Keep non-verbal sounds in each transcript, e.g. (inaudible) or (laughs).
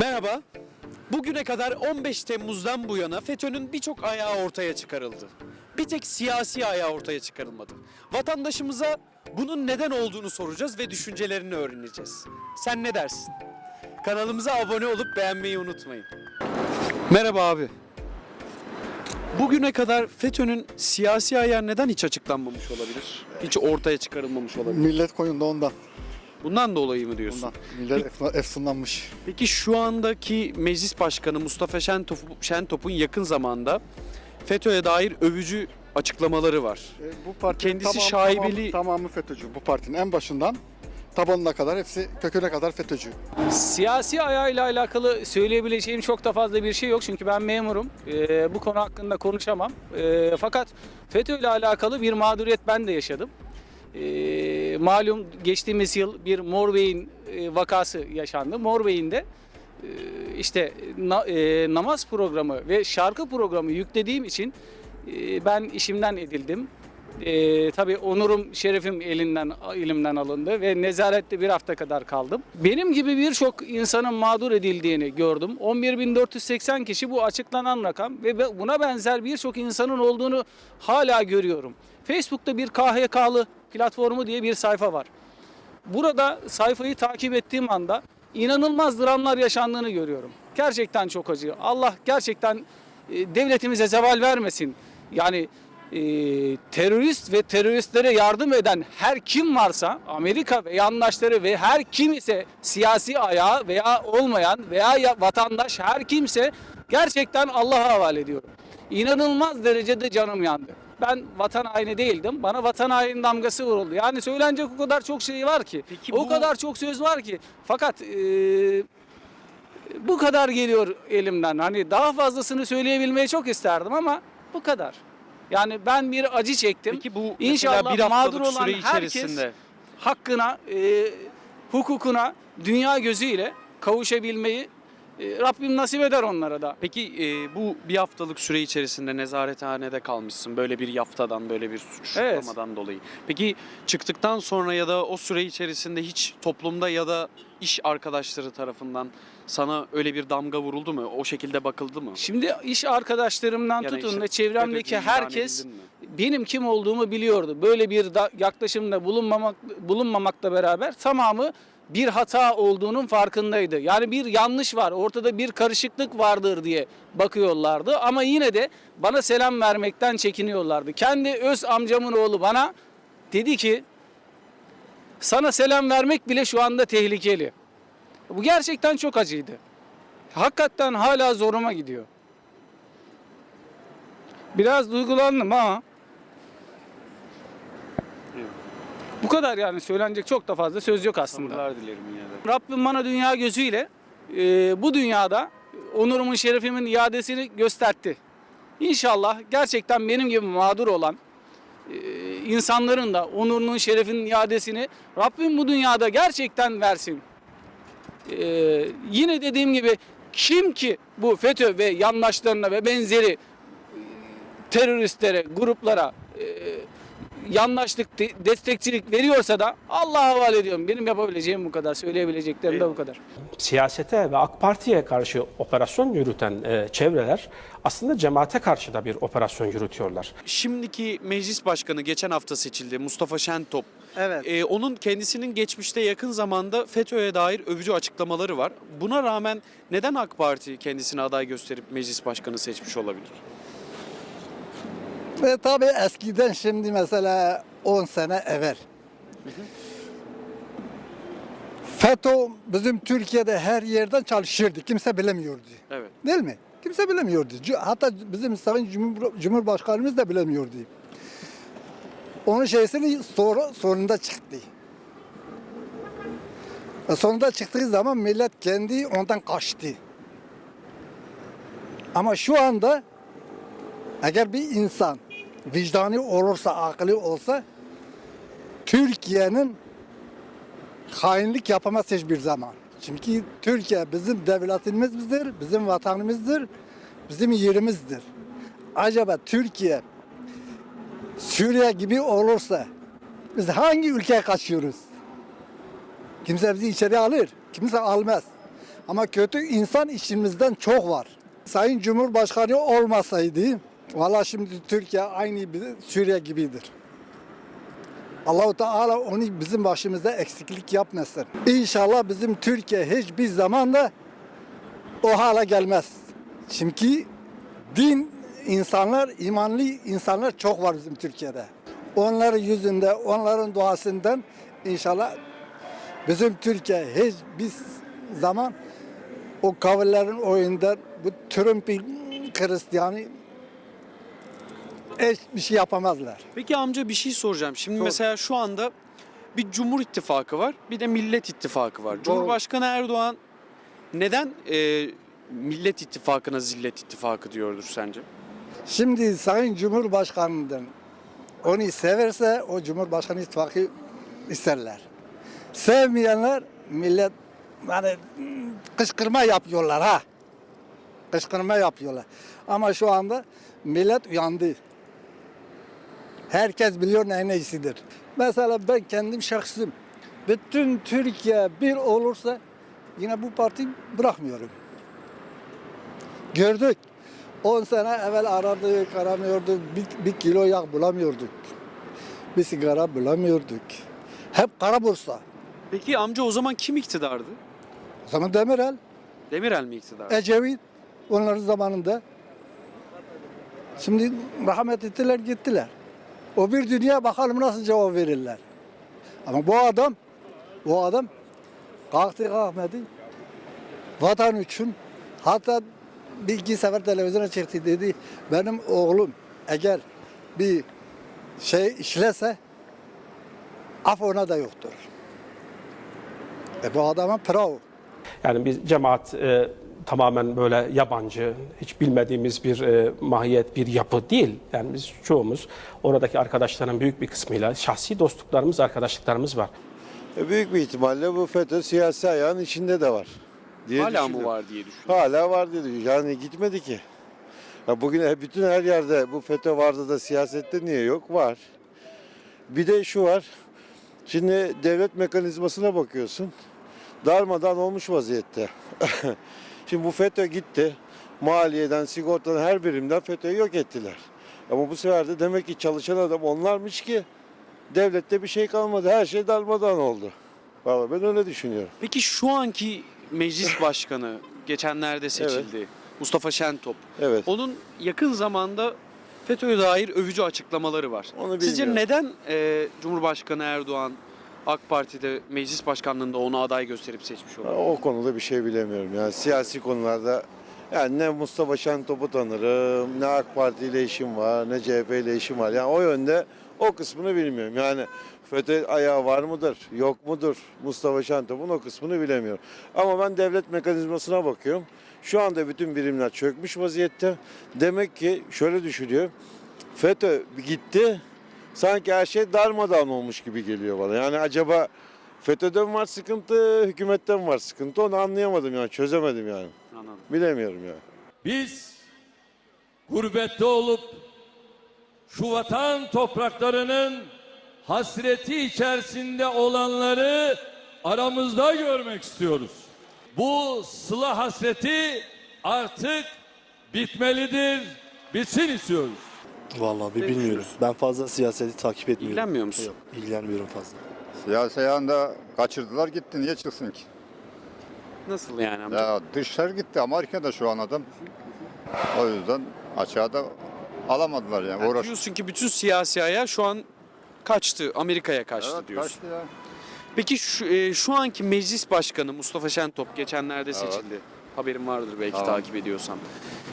Merhaba. Bugüne kadar 15 Temmuz'dan bu yana FETÖ'nün birçok ayağı ortaya çıkarıldı. Bir tek siyasi ayağı ortaya çıkarılmadı. Vatandaşımıza bunun neden olduğunu soracağız ve düşüncelerini öğreneceğiz. Sen ne dersin? Kanalımıza abone olup beğenmeyi unutmayın. Merhaba abi. Bugüne kadar FETÖ'nün siyasi ayağı neden hiç açıklanmamış olabilir? Hiç ortaya çıkarılmamış olabilir. Millet koyunda ondan. Bundan dolayı mı diyorsun? ondan. Millet efsuna- efsunlanmış. Peki şu andaki meclis başkanı Mustafa Şentop, Şentop'un yakın zamanda FETÖ'ye dair övücü açıklamaları var. E, bu partinin Kendisi şaibeli- Tamamı, tamamı FETÖ'cü. Bu partinin en başından tabanına kadar hepsi köküne kadar FETÖ'cü. Siyasi ayağıyla alakalı söyleyebileceğim çok da fazla bir şey yok çünkü ben memurum. Ee, bu konu hakkında konuşamam. Ee, fakat FETÖ ile alakalı bir mağduriyet ben de yaşadım. Ee, malum geçtiğimiz yıl bir Morbey'in e, vakası yaşandı. Morbey'in de e, işte na- e, namaz programı ve şarkı programı yüklediğim için e, ben işimden edildim. E, tabii onurum, şerefim elinden elimden alındı ve nezarette bir hafta kadar kaldım. Benim gibi birçok insanın mağdur edildiğini gördüm. 11.480 kişi bu açıklanan rakam ve buna benzer birçok insanın olduğunu hala görüyorum. Facebook'ta bir KHK'lı platformu diye bir sayfa var. Burada sayfayı takip ettiğim anda inanılmaz dramlar yaşandığını görüyorum. Gerçekten çok acı. Allah gerçekten e, devletimize zeval vermesin. Yani e, terörist ve teröristlere yardım eden her kim varsa Amerika ve yandaşları ve her kim ise siyasi ayağı veya olmayan veya ya- vatandaş her kimse gerçekten Allah'a havale ediyorum. İnanılmaz derecede canım yandı. Ben vatan haini değildim. Bana vatan haini damgası vuruldu. Yani söylenecek o kadar çok şey var ki. Peki o bu- kadar çok söz var ki. Fakat e, bu kadar geliyor elimden. Hani daha fazlasını söyleyebilmeyi çok isterdim ama bu kadar. Yani ben bir acı çektim. Peki bu İnşallah bir mağdur olan süre herkes içerisinde hakkına, e, hukukuna dünya gözüyle kavuşabilmeyi Rabbim nasip eder onlara da. Peki e, bu bir haftalık süre içerisinde nezarethanede kalmışsın böyle bir yaftadan böyle bir suçlamadan dolayı. Peki çıktıktan sonra ya da o süre içerisinde hiç toplumda ya da iş arkadaşları tarafından sana öyle bir damga vuruldu mu? O şekilde bakıldı mı? Şimdi iş arkadaşlarımdan Ya da tutun işte çevremdeki herkes benim kim olduğumu biliyordu. Böyle bir da- yaklaşımda bulunmamak bulunmamakla beraber tamamı bir hata olduğunun farkındaydı. Yani bir yanlış var, ortada bir karışıklık vardır diye bakıyorlardı ama yine de bana selam vermekten çekiniyorlardı. Kendi öz amcamın oğlu bana dedi ki sana selam vermek bile şu anda tehlikeli. Bu gerçekten çok acıydı. Hakikaten hala zoruma gidiyor. Biraz duygulandım ama bu kadar yani söylenecek çok da fazla söz yok aslında. Sabırlar dilerim yine de. Rabbim bana dünya gözüyle e, bu dünyada onurumun şerefimin iadesini gösterdi. İnşallah gerçekten benim gibi mağdur olan e, insanların da onurunun şerefinin iadesini Rabbim bu dünyada gerçekten versin. E, yine dediğim gibi kim ki bu FETÖ ve yandaşlarına ve benzeri teröristlere, gruplara yandaşlık, de- destekçilik veriyorsa da Allah'a havale ediyorum. Benim yapabileceğim bu kadar, söyleyebileceklerim de bu kadar. siyasete ve AK Parti'ye karşı operasyon yürüten e, çevreler aslında cemaate karşı da bir operasyon yürütüyorlar. Şimdiki meclis başkanı geçen hafta seçildi Mustafa Şentop. Evet. Ee, onun kendisinin geçmişte yakın zamanda FETÖ'ye dair övücü açıklamaları var. Buna rağmen neden AK Parti kendisini aday gösterip meclis başkanı seçmiş olabilir? Ve tabii eskiden şimdi mesela 10 sene evvel. FETÖ bizim Türkiye'de her yerden çalışırdı. Kimse bilemiyordu. Evet. Değil mi? Kimse bilemiyordu. Hatta bizim Sayın Cumhur- Cumhurbaşkanımız da bilemiyordu. Onun şeysini sonra, sonunda çıktı. E sonunda çıktığı zaman millet kendi ondan kaçtı. Ama şu anda eğer bir insan vicdanı olursa, akıllı olsa Türkiye'nin hainlik yapamaz hiçbir zaman. Çünkü Türkiye bizim devletimizdir, bizim vatanımızdır, bizim yerimizdir. Acaba Türkiye Suriye gibi olursa biz hangi ülkeye kaçıyoruz? Kimse bizi içeri alır, kimse almaz. Ama kötü insan içimizden çok var. Sayın Cumhurbaşkanı olmasaydı valla şimdi Türkiye aynı bir Suriye gibidir. Allahu Teala onu bizim başımızda eksiklik yapmasın. İnşallah bizim Türkiye hiçbir zaman da o hale gelmez. Çünkü din insanlar, imanlı insanlar çok var bizim Türkiye'de. Onların yüzünde, onların duasından inşallah bizim Türkiye hiçbir zaman o kavillerin oyundan bu Trump'in Hristiyanı hiçbir şey yapamazlar. Peki amca bir şey soracağım. Şimdi Sor. mesela şu anda bir Cumhur İttifakı var, bir de Millet İttifakı var. Cumhurbaşkanı Erdoğan neden e, Millet İttifakı'na Zillet İttifakı diyordur sence? Şimdi Sayın Cumhurbaşkanı'ndan onu severse o Cumhurbaşkanı ittifakı isterler. Sevmeyenler millet yani kışkırma yapıyorlar ha. Kışkırma yapıyorlar. Ama şu anda millet uyandı. Herkes biliyor neyin neyisidir. Mesela ben kendim şahsım. Bütün Türkiye bir olursa yine bu parti bırakmıyorum. Gördük. 10 sene evvel aradık, aramıyorduk. Bir, bir kilo yağ bulamıyorduk. Bir sigara bulamıyorduk. Hep kara borsa. Peki amca o zaman kim iktidardı? O zaman Demirel, Demirel mi iktidar? Ecevit onların zamanında. Şimdi rahmet ettiler gittiler. O bir dünya bakalım nasıl cevap verirler. Ama bu adam, bu adam kalktı kalkmadı. Vatan için hatta bir iki sefer televizyona çıktı dedi. Benim oğlum eğer bir şey işlese af ona da yoktur. E bu adama bravo. Yani biz cemaat e, tamamen böyle yabancı, hiç bilmediğimiz bir e, mahiyet, bir yapı değil. Yani biz çoğumuz oradaki arkadaşların büyük bir kısmıyla şahsi dostluklarımız, arkadaşlıklarımız var. E, Büyük bir ihtimalle bu FETÖ siyasi ayağın içinde de var. Diye Hala mı düşünüyorum. var diye düşünüyorum. Hala var dedi. Yani gitmedi ki. Ya bugün bütün her yerde bu FETÖ vardı da siyasette niye yok? Var. Bir de şu var. Şimdi devlet mekanizmasına bakıyorsun. Darmadan olmuş vaziyette. (laughs) Şimdi bu FETÖ gitti. Maliyeden, sigortadan her birimden FETÖ'yü yok ettiler. Ama bu sefer de demek ki çalışan adam onlarmış ki devlette bir şey kalmadı. Her şey darmadan oldu. Vallahi ben öyle düşünüyorum. Peki şu anki meclis (laughs) başkanı geçenlerde seçildi. Mustafa Şentop. Evet. Onun yakın zamanda FETÖ'ye dair övücü açıklamaları var. Onu Sizce bilmiyorum. neden e, Cumhurbaşkanı Erdoğan AK Parti'de meclis başkanlığında onu aday gösterip seçmiş oldu? O konuda bir şey bilemiyorum. Yani siyasi konularda yani ne Mustafa Şentop'u tanırım, ne AK Parti ile işim var, ne CHP ile işim var. Yani o yönde o kısmını bilmiyorum. Yani FETÖ ayağı var mıdır, yok mudur? Mustafa Şentop'un o kısmını bilemiyorum. Ama ben devlet mekanizmasına bakıyorum. Şu anda bütün birimler çökmüş vaziyette. Demek ki şöyle düşünüyorum. FETÖ gitti. Sanki her şey darmadağın olmuş gibi geliyor bana. Yani acaba FETÖ'den mi var sıkıntı, hükümetten mi var sıkıntı onu anlayamadım yani çözemedim yani. Anladım. Bilemiyorum yani. Biz gurbette olup şu vatan topraklarının hasreti içerisinde olanları aramızda görmek istiyoruz. Bu sıla hasreti artık bitmelidir, bitsin istiyoruz. Vallahi bir bilmiyorum. Ben fazla siyaseti takip etmiyorum. İlgilenmiyor musun? Yok, ilgilenmiyorum fazla. Siyasi ayağında kaçırdılar gitti. Niye çıksın ki? Nasıl yani amca? Ya dışarı gitti. Amerika'da şu an adam. O yüzden açığa alamadılar yani. Yani Uğraş. diyorsun ki bütün siyasi ayağı şu an kaçtı, Amerika'ya kaçtı Evet, diyorsun. kaçtı ya. Peki şu, e, şu anki meclis başkanı Mustafa Şentop geçenlerde Evet. seçildi. Haberin vardır belki Tamam. takip ediyorsan.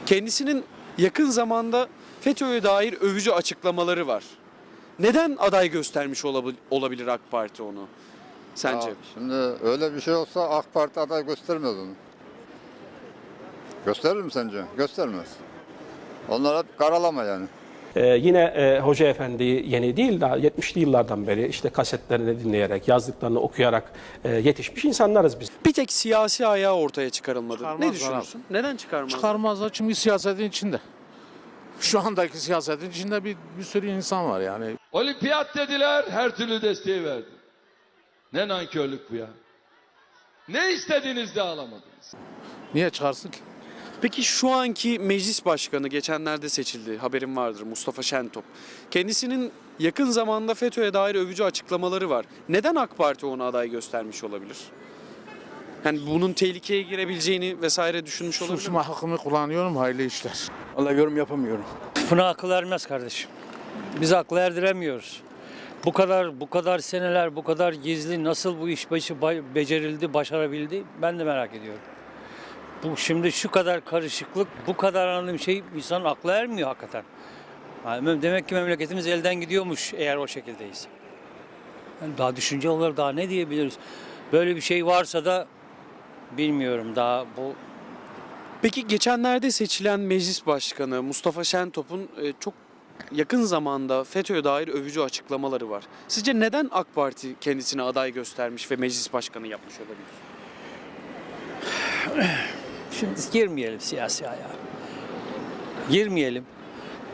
Kendisinin yakın zamanda FETÖ'ye dair övücü açıklamaları var. Neden aday göstermiş olabil- olabilir AK Parti onu? Sence? Ya şimdi öyle bir şey olsa AK Parti aday göstermez onu. Gösterir mi sence? Göstermez. Onlar hep karalama yani. Ee, yine e, Hoca Efendi yeni değil daha 70'li yıllardan beri işte kasetlerini dinleyerek, yazdıklarını okuyarak e, yetişmiş insanlarız biz. Bir tek siyasi ayağı ortaya çıkarılmadı. ne Çıkarmazlar düşünüyorsun? Neden çıkarmadı? Çıkarmazlar çünkü siyasetin içinde. Şu andaki siyasetin içinde bir, bir sürü insan var yani. Olimpiyat dediler, her türlü desteği verdi. Ne nankörlük bu ya. Ne istediniz de alamadınız. Niye çıkarsın ki? Peki şu anki meclis başkanı geçenlerde seçildi. Haberin vardır Mustafa Şentop. Kendisinin yakın zamanda FETÖ'ye dair övücü açıklamaları var. Neden AK Parti onu aday göstermiş olabilir? Yani bunun tehlikeye girebileceğini vesaire düşünmüş olabilir mi? Susma hakkımı kullanıyorum hayırlı işler. Valla yorum yapamıyorum. Buna akıl ermez kardeşim. Biz akıl erdiremiyoruz. Bu kadar bu kadar seneler bu kadar gizli nasıl bu iş başı becerildi, başarabildi ben de merak ediyorum. Bu şimdi şu kadar karışıklık, bu kadar anladığım şey insan aklı ermiyor hakikaten. Yani demek ki memleketimiz elden gidiyormuş eğer o şekildeyiz. Yani daha düşünce olarak daha ne diyebiliriz? Böyle bir şey varsa da bilmiyorum daha bu Peki geçenlerde seçilen meclis başkanı Mustafa Şentop'un e, çok yakın zamanda FETÖ'ye dair övücü açıklamaları var. Sizce neden AK Parti kendisine aday göstermiş ve meclis başkanı yapmış olabilir? Şimdi girmeyelim siyasi ayağa. Girmeyelim.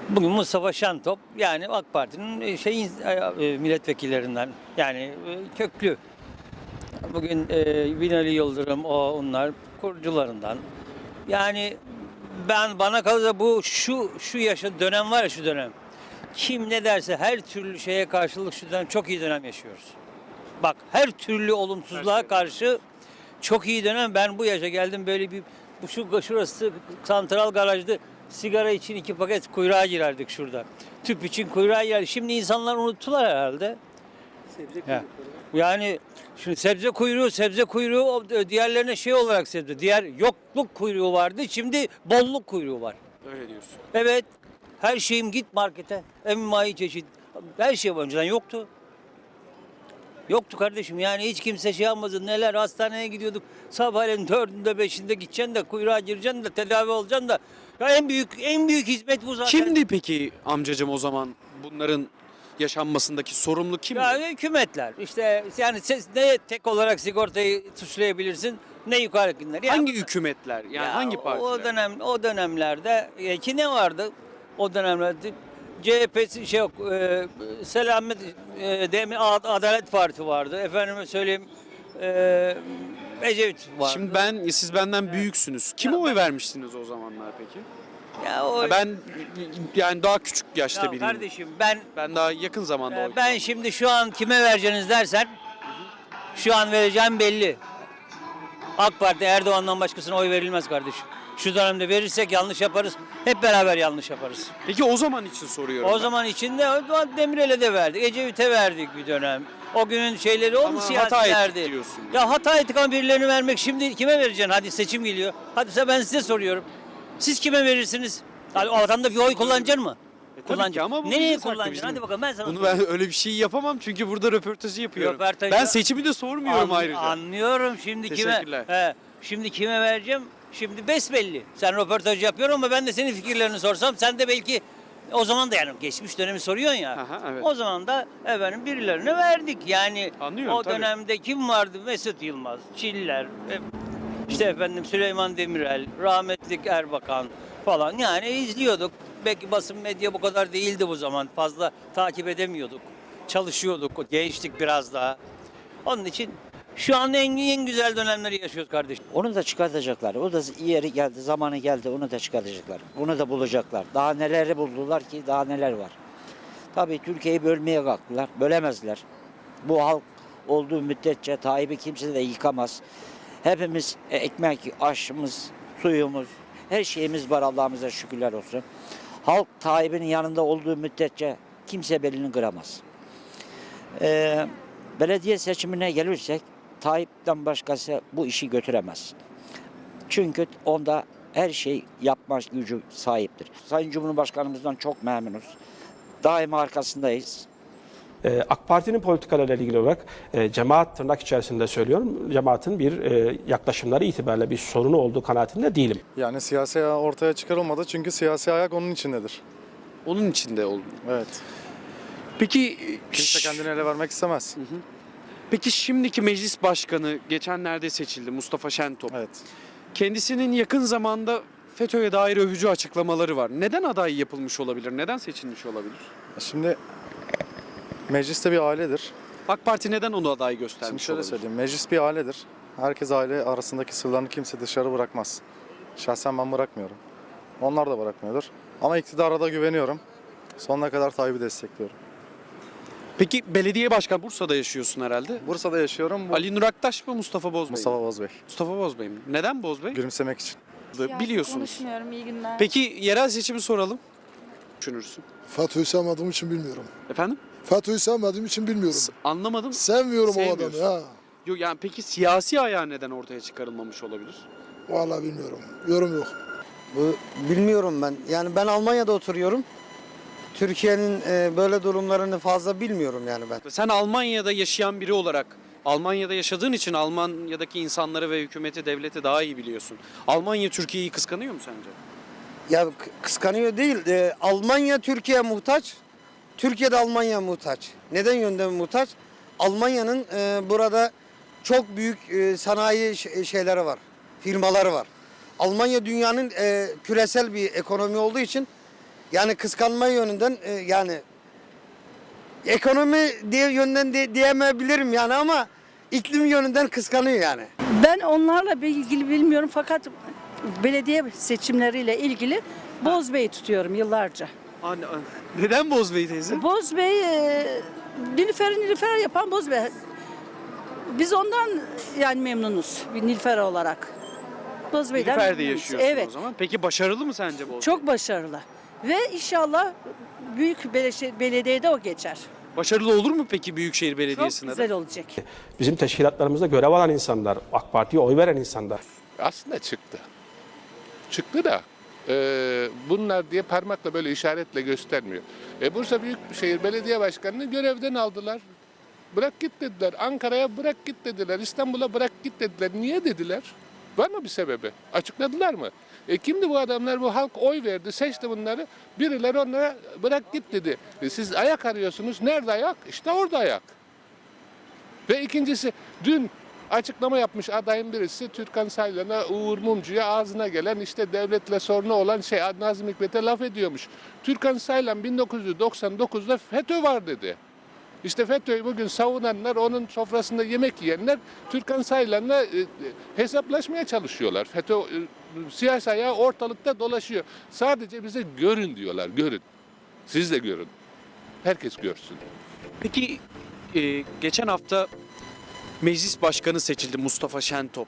Bugün Mustafa Şentop yani AK Parti'nin şey milletvekillerinden yani e, köklü. Bugün e, Binali Yıldırım o onlar kurucularından. Yani ben bana kalırsa bu şu şu yaşa dönem var ya şu dönem. Kim ne derse her türlü şeye karşılık şu dönem çok iyi dönem yaşıyoruz. Bak her türlü olumsuzluğa karşı çok iyi dönem. Ben bu yaşa geldim böyle bir bu şu şurası santral garajdı. Sigara için iki paket kuyruğa girerdik şurada. Tüp için kuyruğa girerdik. Şimdi insanlar unuttular herhalde. Ya. Yani şimdi sebze kuyruğu, sebze kuyruğu diğerlerine şey olarak sebze. Diğer yokluk kuyruğu vardı. Şimdi bolluk kuyruğu var. Öyle diyorsun. Evet. Her şeyim git markete. Emmai çeşit. Her şey önceden yoktu. Yoktu kardeşim yani hiç kimse şey yapmadı. Neler hastaneye gidiyorduk. Sabahleyin dördünde beşinde gideceksin de kuyruğa gireceksin de tedavi olacaksın da. Ya en büyük en büyük hizmet bu zaten. Kimdi peki amcacım o zaman bunların yaşanmasındaki sorumlu kimdi? Ya hükümetler. İşte yani siz ne tek olarak sigortayı suçlayabilirsin ne yukarıdakiler. Ya- hangi hükümetler? Yani Ya hangi partiler? O dönem o dönemlerde e, ki ne vardı? O dönemlerde CHP'si şey yok. E, Selamet e, Demi Ad- Adalet Parti vardı. Efendime söyleyeyim e, Ecevit vardı. Şimdi ben siz benden büyüksünüz. Kime oy vermiştiniz o zamanlar peki? Ya o, Ben yani daha küçük yaşta ya biriyim. kardeşim ben Ben daha yakın zamanda oy ben şimdi şu an kime vereceğiniz dersen şu an vereceğim belli. AK Parti Erdoğan'dan başkasına oy verilmez kardeşim. Şu dönemde verirsek yanlış yaparız. Hep beraber yanlış yaparız. Peki o zaman için soruyorum. O ben. zaman içinde Demirel'e de verdik. Ecevit'e verdik bir dönem. O günün şeyleri o mu Ama hata ettik siyasilerdi? diyorsun. Ya hata ettik ama birilerini vermek şimdi kime vereceksin? Hadi seçim geliyor. Hadi size ben size soruyorum. Siz kime verirsiniz? O adamda bir oy kullanacaksın mı? tabii ki ama bu Nereye bizim kullanacaksın? Hadi bakalım ben sana Bunu ben öyle bir şey yapamam çünkü burada röportajı yapıyorum. Röportajı- Ben seçimi de sormuyorum An- ayrıca. Anlıyorum şimdi kime. Teşekkürler. He, şimdi kime vereceğim? Şimdi besbelli. Sen röportaj yapıyorsun ama ben de senin fikirlerini sorsam sen de belki o zaman da yani geçmiş dönemi soruyorsun ya. Aha, evet. O zaman da efendim birilerine verdik. Yani Anlıyorum, o tabii. dönemde kim vardı? Mesut Yılmaz, Çiller, e, işte efendim Süleyman Demirel, rahmetlik Erbakan falan. Yani izliyorduk. Belki basın medya bu kadar değildi bu zaman. Fazla takip edemiyorduk. Çalışıyorduk. Gençlik biraz daha. Onun için şu an en, en güzel dönemleri yaşıyoruz kardeşim. Onu da çıkartacaklar. O da yeri geldi, zamanı geldi. Onu da çıkartacaklar. Onu da bulacaklar. Daha neleri buldular ki daha neler var. Tabii Türkiye'yi bölmeye kalktılar. Bölemezler. Bu halk olduğu müddetçe Tayyip'i kimse de yıkamaz. Hepimiz ekmek, aşımız, suyumuz, her şeyimiz var Allah'ımıza şükürler olsun. Halk Tayyip'in yanında olduğu müddetçe kimse belini kıramaz. Ee, belediye seçimine gelirsek Tayyip'ten başkası bu işi götüremez. Çünkü onda her şey yapma gücü sahiptir. Sayın Cumhurbaşkanımızdan çok memnunuz. Daima arkasındayız. Ee, AK Parti'nin politikalarıyla ilgili olarak e, cemaat tırnak içerisinde söylüyorum. Cemaatin bir e, yaklaşımları itibariyle bir sorunu olduğu kanaatinde değilim. Yani siyasi ayağı ortaya çıkarılmadı çünkü siyasi ayak onun içindedir. Onun içinde oldu. Evet. Peki Kimse kendini ele vermek istemez. Peki şimdiki meclis başkanı geçenlerde seçildi Mustafa Şentop. Evet. Kendisinin yakın zamanda FETÖ'ye dair övücü açıklamaları var. Neden aday yapılmış olabilir? Neden seçilmiş olabilir? Şimdi meclis de bir ailedir. AK Parti neden onu aday Şimdi göstermiş şöyle olabilir? söyleyeyim. Meclis bir ailedir. Herkes aile arasındaki sırlarını kimse dışarı bırakmaz. Şahsen ben bırakmıyorum. Onlar da bırakmıyordur. Ama iktidara da güveniyorum. Sonuna kadar Tayyip'i destekliyorum. Peki belediye başkan Bursa'da yaşıyorsun herhalde. Bursa'da yaşıyorum. Bu Ali Nur Aktaş mı Mustafa Bozbey mi? Mustafa Bozbey. Mustafa Bozbey mi? Neden Bozbey? Gülümsemek için. Biliyorsunuz. Konuşmuyorum iyi günler. Peki yerel seçimi soralım. Düşünürsün. FETÖ'yü sevmediğim için bilmiyorum. Efendim? FETÖ'yü sevmediğim için bilmiyorum. S- Anlamadım. Sevmiyorum Sevmiyorsun. ya. Yok yani peki siyasi ayağı neden ortaya çıkarılmamış olabilir? Vallahi bilmiyorum. Yorum yok. bilmiyorum ben. Yani ben Almanya'da oturuyorum. Türkiye'nin e, böyle durumlarını fazla bilmiyorum yani ben. Sen Almanya'da yaşayan biri olarak Almanya'da yaşadığın için Almanya'daki insanları ve hükümeti, devleti daha iyi biliyorsun. Almanya Türkiye'yi kıskanıyor mu sence? Ya k- kıskanıyor değil. E, Almanya Türkiye'ye muhtaç. Türkiye de Almanya'ya muhtaç. Neden yönden muhtaç? Almanya'nın e, burada çok büyük e, sanayi ş- şeyleri var. Firmaları var. Almanya dünyanın e, küresel bir ekonomi olduğu için yani kıskanma yönünden e, yani ekonomi diye yönden de, diyemeyebilirim yani ama iklim yönünden kıskanıyor yani. Ben onlarla ilgili bilmiyorum fakat belediye seçimleriyle ilgili Bozbey'i tutuyorum yıllarca. Anne, neden Bozbey teyze? Bozbey, e, Nilüfer Nilüfer yapan Bozbey. Biz ondan yani memnunuz bir Nilüfer olarak. Bozbey'den Nilüfer'de memnunuz. yaşıyorsun Evet. o zaman. Peki başarılı mı sence Bozbey? Çok başarılı. Ve inşallah büyük belediye- belediyede o geçer. Başarılı olur mu peki Büyükşehir Çok Belediyesi'nde? de? güzel olacak. Bizim teşkilatlarımızda görev alan insanlar, AK Parti'ye oy veren insanlar. Aslında çıktı. Çıktı da e, bunlar diye parmakla böyle işaretle göstermiyor. E, Bursa Büyükşehir Belediye Başkanı'nı görevden aldılar. Bırak git dediler. Ankara'ya bırak git dediler. İstanbul'a bırak git dediler. Niye dediler? Var mı bir sebebi? Açıkladılar mı? E kimdi bu adamlar? Bu halk oy verdi, seçti bunları. Birileri onlara bırak git dedi. E siz ayak arıyorsunuz. Nerede ayak? İşte orada ayak. Ve ikincisi dün açıklama yapmış adayın birisi Türkan Saylan'a, Uğur Mumcu'ya ağzına gelen işte devletle sorunu olan şey Nazım Hikmet'e laf ediyormuş. Türkan Saylan 1999'da FETÖ var dedi. İşte FETÖ'yü bugün savunanlar, onun sofrasında yemek yiyenler Türkan Saylan'la e, e, hesaplaşmaya çalışıyorlar. FETÖ e, siyasi ayağı ortalıkta dolaşıyor. Sadece bize görün diyorlar, görün. Siz de görün. Herkes görsün. Peki e, geçen hafta meclis başkanı seçildi Mustafa Şentop.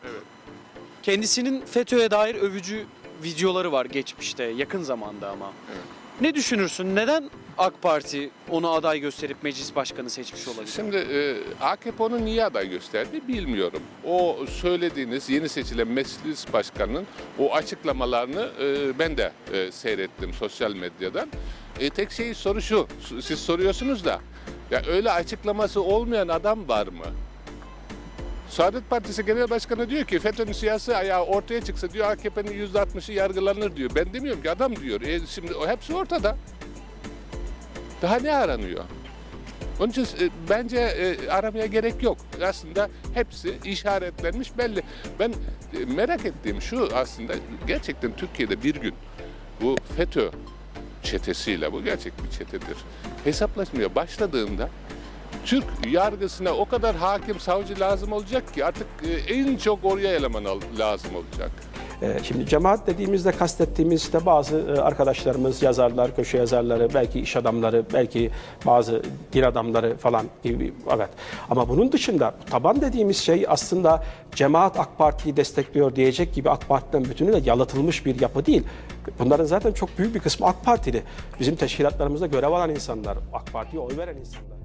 Kendisinin FETÖ'ye dair övücü videoları var geçmişte, yakın zamanda ama. Ne düşünürsün? Neden AK Parti onu aday gösterip meclis başkanı seçmiş olabilir? Şimdi e, AKP onu niye aday gösterdi bilmiyorum. O söylediğiniz yeni seçilen meclis başkanının o açıklamalarını e, ben de e, seyrettim sosyal medyadan. E, tek şey soru şu, siz soruyorsunuz da ya öyle açıklaması olmayan adam var mı? Saadet Partisi Genel Başkanı diyor ki FETÖ'nün siyasi ayağı ortaya çıksa diyor AKP'nin %60'ı yargılanır diyor. Ben demiyorum ki adam diyor. E, şimdi hepsi ortada. Daha ne aranıyor? Onun için e, bence e, aramaya gerek yok. Aslında hepsi işaretlenmiş belli. Ben e, merak ettiğim şu aslında gerçekten Türkiye'de bir gün bu FETÖ çetesiyle bu gerçek bir çetedir. Hesaplaşmaya başladığında Türk yargısına o kadar hakim savcı lazım olacak ki artık e, en çok oraya eleman lazım olacak. Ee, Şimdi cemaat dediğimizde kastettiğimiz işte bazı e, arkadaşlarımız, yazarlar, köşe yazarları, belki iş adamları, belki bazı din adamları falan gibi. Evet. Ama bunun dışında taban dediğimiz şey aslında cemaat AK Parti'yi destekliyor diyecek gibi AK Parti'den bütünüyle yalıtılmış bir yapı değil. Bunların zaten çok büyük bir kısmı AK Partili. Bizim teşkilatlarımızda görev alan insanlar, AK Parti'ye oy veren insanlar.